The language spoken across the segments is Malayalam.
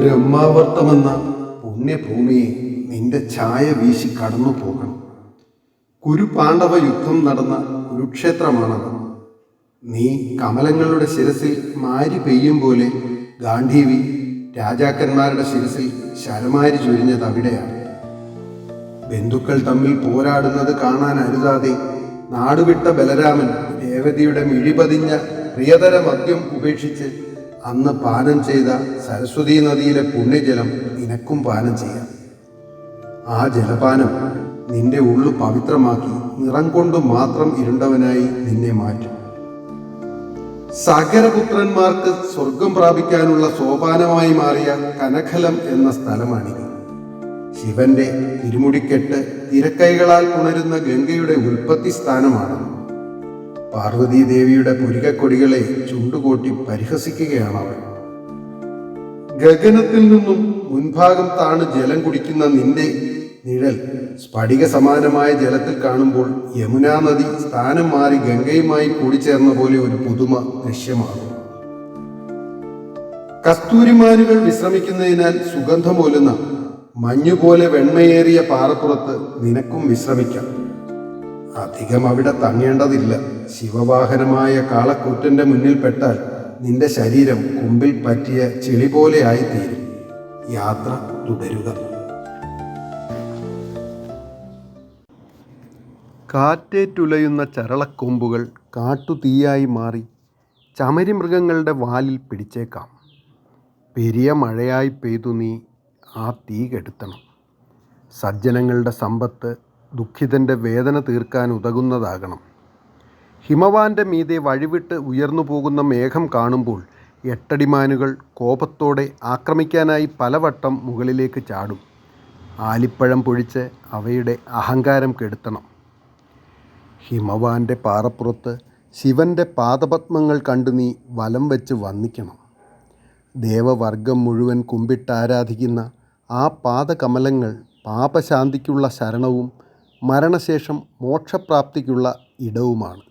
ബ്രഹ്മാവർത്തമെന്ന പുണ്യഭൂമിയെ നിന്റെ ഛായ വീശി കടന്നു പോകണം. കുരുപാണ്ഡവ യുദ്ധം നടന്ന കുരുക്ഷേത്രമാണത്. നീ കമലങ്ങളുടെ ശിരസിൽ മാരി പെയ്യും പോലെ ഗാന്ധിവി രാജാക്കന്മാരുടെ ശിരസിൽ ശരമാരി ചൊരിഞ്ഞത് അവിടെയാണ്. ബന്ധുക്കൾ തമ്മിൽ പോരാടുന്നത് കാണാൻ അരുതാതെ നാടുവിട്ട ബലരാമൻ രേവതിയുടെ മിഴിപതിഞ്ഞ പ്രിയതര മദ്യം ഉപേക്ഷിച്ച് അന്ന് പാനം ചെയ്ത സരസ്വതി നദിയിലെ പുണ്യജലം നിനക്കും പാനം ചെയ്യാം. ആ ജലപാനം നിന്റെ ഉള്ളു പവിത്രമാക്കി നിറം കൊണ്ട് മാത്രം ഇരുണ്ടവനായി നിന്നെ മാറ്റും. സാഗരപുത്രന്മാർക്ക് സ്വർഗം പ്രാപിക്കാനുള്ള സോപാനമായി മാറിയ കനഖലം എന്ന സ്ഥലമാണിത്. ശിവന്റെ തിരുമുടിക്കെട്ട് തിരക്കൈകളാൽ പുണരുന്ന ഗംഗയുടെ ഉൽപ്പത്തി സ്ഥാനമാണ് പാർവതീദേവിയുടെ പുരികക്കൊടികളെ ചുണ്ടുകൂട്ടി പരിഹസിക്കുകയാണ് അവൾ ഗഗനത്തിൽ നിന്നും മുൻഭാഗം താണ് ജലം കുടിക്കുന്ന നിന്റെ നിഴൽ സ്ഫടിക സമാനമായ ജലത്തിൽ കാണുമ്പോൾ യമുനാ നദി സ്ഥാനം മാറി ഗംഗയുമായി കൂടിച്ചേർന്ന പോലെ ഒരു പുതുമ ദൃശ്യമാകും. കസ്തൂരിമാരുകൾ വിശ്രമിക്കുന്നതിനാൽ സുഗന്ധമൊലുന്ന മഞ്ഞുപോലെ വെണ്മയേറിയ പാറപ്പുറത്ത് നിനക്കും വിശ്രമിക്കാം. അധികം അവിടെ തങ്ങേണ്ടതില്ല. ശിവവാഹനമായ മുന്നിൽ പെട്ടാൽ നിന്റെ ശരീരം കുമ്പിൽ പറ്റിയ ചെളി പോലെ ആയിത്തീരും. യാത്ര തുടരുക. കാറ്റേറ്റുലയുന്ന ചരളക്കൊമ്പുകൾ കാട്ടുതീയായി മാറി ചമരി മൃഗങ്ങളുടെ വാലിൽ പിടിച്ചേക്കാം. പെരിയ മഴയായി പെയ്തു നീ ആ തീ കെടുത്തണം. സജ്ജനങ്ങളുടെ സമ്പത്ത് ദുഃഖിതന്റെ വേദന തീർക്കാൻ ഉതകുന്നതാകണം. ഹിമവാന്റെ മീതെ വഴിവിട്ട് ഉയർന്നു പോകുന്ന മേഘം കാണുമ്പോൾ എട്ടടിമാനുകൾ കോപത്തോടെ ആക്രമിക്കാനായി പലവട്ടം മുകളിലേക്ക് ചാടും. ആലിപ്പഴം പൊഴിച്ച് അവയുടെ അഹങ്കാരം കെടുത്തണം. ഹിമവാന്റെ പാറപ്പുറത്ത് ശിവന്റെ പാദപത്മങ്ങൾ കണ്ടു നീ വലം വെച്ച് വന്ദിക്കണം. ദേവവർഗം മുഴുവൻ കുമ്പിട്ടാരാധിക്കുന്ന ആ പാദകമലങ്ങൾ പാപശാന്തിക്കുള്ള ശരണവും മരണശേഷം മോക്ഷപ്രാപ്തിക്കുള്ള ഇടവുമാണ്.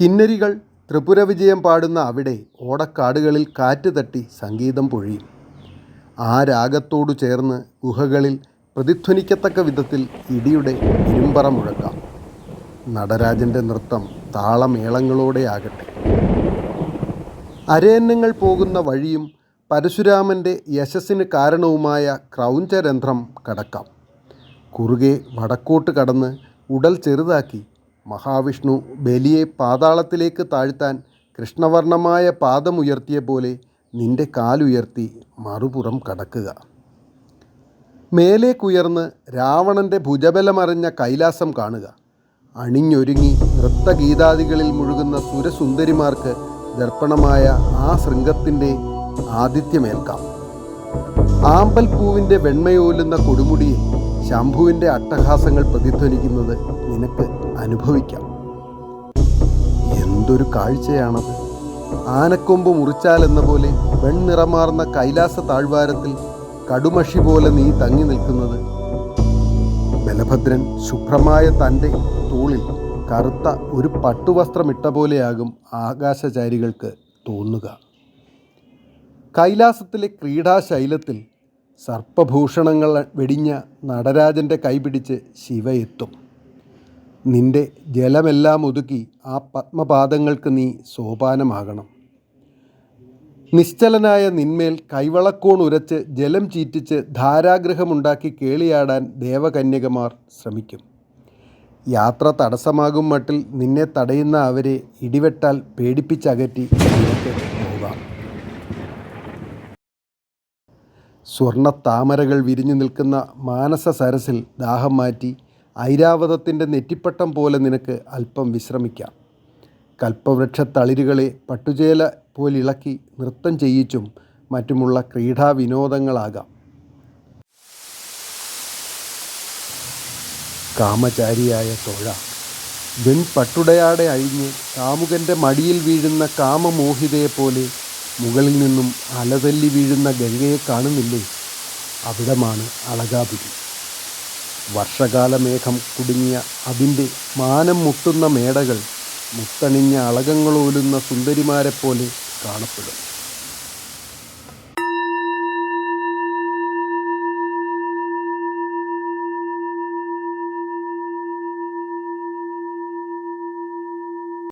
കിന്നരികൾ ത്രിപുര വിജയം പാടുന്ന അവിടെ ഓടക്കാടുകളിൽ കാറ്റ് തട്ടി സംഗീതം പൊഴിയും. ആ രാഗത്തോടു ചേർന്ന് ഗുഹകളിൽ പ്രതിധ്വനിക്കത്തക്ക വിധത്തിൽ ഇടിയുടെ ഇരുമ്പറ മുഴക്കാം. നടരാജന്റെ നൃത്തം താളമേളങ്ങളോടെ ആകട്ടെ. അരയന്നങ്ങൾ പോകുന്ന വഴിയും പരശുരാമന്റെ യശസ്സിന് കാരണവുമായ ക്രൗഞ്ചരന്ധ്രം കടക്കാം. കുറുകെ വടക്കോട്ട് കടന്ന് ഉടൽ ചെറുതാക്കി മഹാവിഷ്ണു ബലിയെ പാതാളത്തിലേക്ക് താഴ്ത്താൻ കൃഷ്ണവർണമായ പാദമുയർത്തിയ പോലെ നിന്റെ കാലുയർത്തി മറുപുറം കടക്കുക. മേലേക്കുയർന്ന് രാവണന്റെ ഭുജബലമറിഞ്ഞ കൈലാസം കാണുക. അണിഞ്ഞൊരുങ്ങി നൃത്തഗീതാദികളിൽ മുഴുകുന്ന സുരസുന്ദരിമാർക്ക് ദർപ്പണമായ ആ ശൃംഗത്തിന്റെ ആതിഥ്യമേൽക്കാം. ആമ്പൽപ്പൂവിന്റെ വെണ്മയോലുന്ന കൊടുമുടിയിൽ ശംഭുവിന്റെ അട്ടഹാസങ്ങൾ പ്രതിധ്വനിക്കുന്നത് നിനക്ക് അനുഭവിക്കാം. എന്തൊരു കാഴ്ചയാണത്. ആനക്കൊമ്പ് മുറിച്ചാലെന്ന പോലെ വെൺനിറമാർന്ന കൈലാസ താഴ്വാരത്തിൽ കടുമഷി പോലെ നീ തങ്ങി നിൽക്കുന്നത്. ബലഭദ്രൻ ശുഭ്രമായ തന്റെ തൂളിൽ കറുത്ത ഒരു പട്ടുവസ്ത്രമിട്ട പോലെയാകും ആകാശചാരികൾക്ക് തോന്നുക. കൈലാസത്തിലെ ക്രീഡാശൈലത്തിൽ സർപ്പഭൂഷണങ്ങൾ വെടിഞ്ഞ നടരാജന്റെ കൈപിടിച്ച് ശിവ എത്തും. നിന്റെ ജലമെല്ലാം ഒതുക്കി ആ പത്മപാദങ്ങൾക്ക് നീ സോപാനമാകണം. നിശ്ചലനായ നിന്മേൽ കൈവളക്കോൺ ഉരച്ച് ജലം ചീറ്റിച്ച് ധാരാഗ്രഹമുണ്ടാക്കി കേളിയാടാൻ ദേവകന്യകമാർ ശ്രമിക്കും. യാത്ര തടസ്സമാകും മട്ടിൽ നിന്നെ തടയുന്ന അവരെ ഇടിവെട്ടാൽ പേടിപ്പിച്ചകറ്റി നിനക്ക് പോകാം. സ്വർണ താമരകൾ വിരിഞ്ഞു നിൽക്കുന്ന മാനസ സരസിൽ ദാഹം മാറ്റി ഐരാവതത്തിന്റെ നെറ്റിപ്പട്ടം പോലെ നിനക്ക് അല്പം വിശ്രമിക്കാം. കൽപ്പവൃക്ഷത്തളിരുകളെ പട്ടുചേല പോലിളക്കി നൃത്തം ചെയ്യിച്ചും മറ്റുമുള്ള ക്രീഡാ വിനോദങ്ങളാകാം കാമചാരിയായ തോഴ. വെൺപട്ടുടയാടെ അഴിഞ്ഞ് കാമുകന്റെ മടിയിൽ വീഴുന്ന കാമമോഹിതയെപ്പോലെ മുകളിൽ നിന്നും അലതല്ലി വീഴുന്ന ഗംഗയെ കാണുന്നില്ലേ? അവിടമാണ് അളകാപുരി. വർഷകാല മേഘം കുടുങ്ങിയ അതിന്റെ മാനം മുട്ടുന്ന മേടകൾ മുത്തണിഞ്ഞ അളകങ്ങളോലുന്ന സുന്ദരിമാരെപ്പോലെ കാണപ്പെടും.